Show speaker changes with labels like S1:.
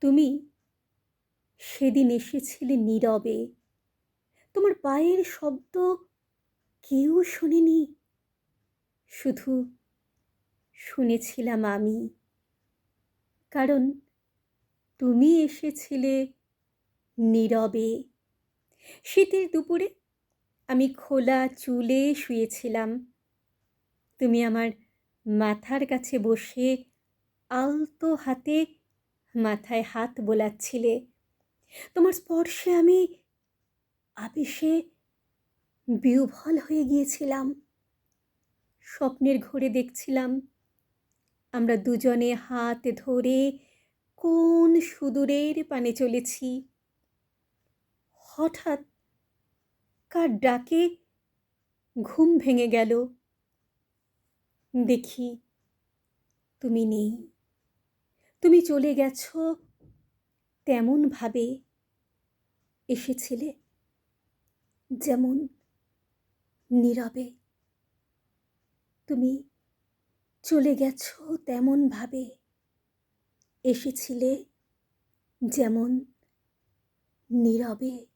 S1: তুমি সেদিন এসেছিলে নীরবে। তোমার পায়ের শব্দ কেউ শোনেনি। শুধু শুনেছিলাম আমি। কারণ তুমি এসেছিলে নীরবে। শীতের দুপুরে আমি খোলা চুলে শুয়েছিলাম। তুমি আমার মাথার কাছে বসে আলতো হাতে মাথায় হাত বোলাচ্ছিলে। তোমার স্পর্শে আমি আবেশে বিহ্বল হয়ে গিয়েছিলাম। স্বপ্নের ঘোরে দেখছিলাম আমরা দুজনে হাত ধরে কোন সুদূরের পানে চলেছি। হঠাৎ কার ডাকে ঘুম ভেঙে গেল। দেখি তুমি নেই। তুমি চলে গেছ তেমনভাবে এসেছিলে যেমন নীরবে। তুমি চলে গেছ তেমনভাবে এসেছিলে যেমন নীরবে।